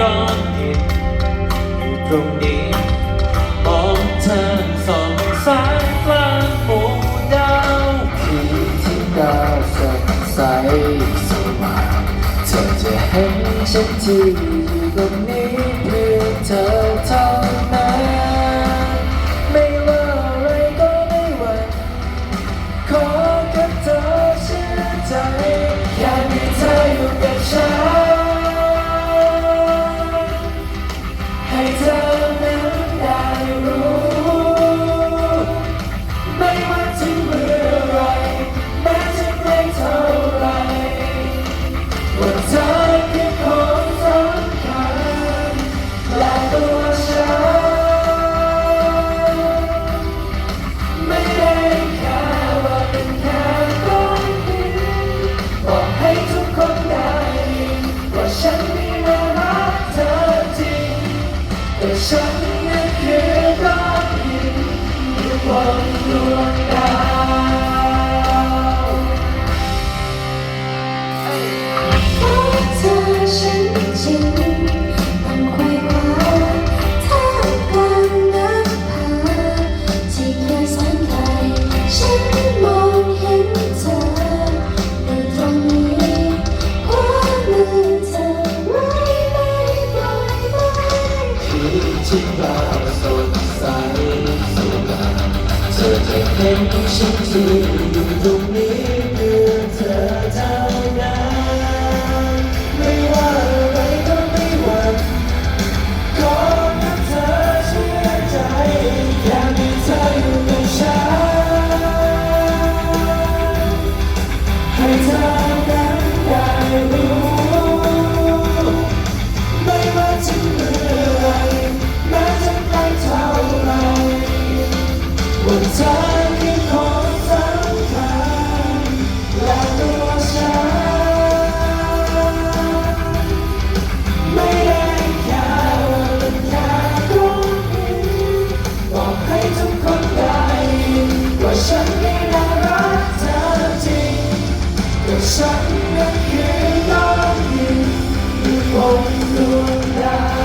ร้อนเย็นอยู่ตรงนี้มองเธอสองสายกลางหมู่ดาวคืนที่ดาวสดใสสว่างเธอจะเห็นฉันที่อยู่ตรงนี้เพื่อเธอ 那些大雨别忘了了 ที่ราสดใสเธอจะเห็นฉันที่ sẵn đất khiến đó nhìn như bóng lúa đã